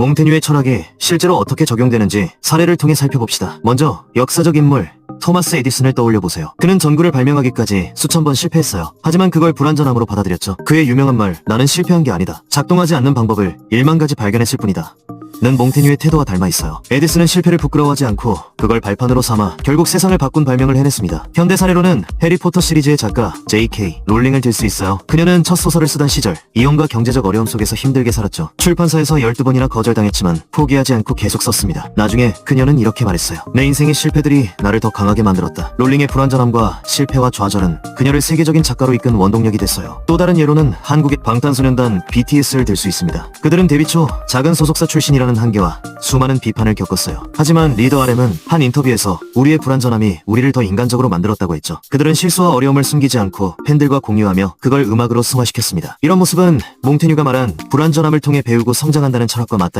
몽테뉴의 철학이 실제로 어떻게 적용되는지 사례를 통해 살펴봅시다. 먼저 역사적 인물 토마스 에디슨을 떠올려 보세요. 그는 전구를 발명하기까지 수천 번 실패했어요. 하지만 그걸 불완전함으로 받아들였죠. 그의 유명한 말 나는 실패한 게 아니다. 작동하지 않는 방법을 1만 가지 발견했을 뿐이다. 는 몽테뉴의 태도와 닮아 있어요. 에디슨은 실패를 부끄러워하지 않고 그걸 발판으로 삼아 결국 세상을 바꾼 발명을 해냈습니다. 현대 사례로는 해리포터 시리즈의 작가 J.K. 롤링을 들 수 있어요. 그녀는 첫 소설을 쓰던 시절 이혼과 경제적 어려움 속에서 힘들게 살았죠. 출판사에서 12번이나 거절당했지만 포기하지 않고 계속 썼습니다. 나중에 그녀는 이렇게 말했어요. 내 인생의 실패들이 나를 더 강하게 만들었다. 롤링의 불완전함과 실패와 좌절은 그녀를 세계적인 작가로 이끈 원동력이 됐어요. 또 다른 예로는 한국의 방탄소년단 BTS를 들 수 있습니다. 그들은 데뷔 초 작은 소속사 출신이라는 한계와 수많은 비판을 겪었어요. 하지만 리더 RM은 한 인터뷰에서 우리의 불완전함이 우리를 더 인간적으로 만들었다고 했죠. 그들은 실수와 어려움을 숨기지 않고 팬들과 공유하며 그걸 음악으로 승화시켰습니다. 이런 모습은 몽테뉴가 말한 불완전함을 통해 배우고 성장한다는 철학과 맞닿아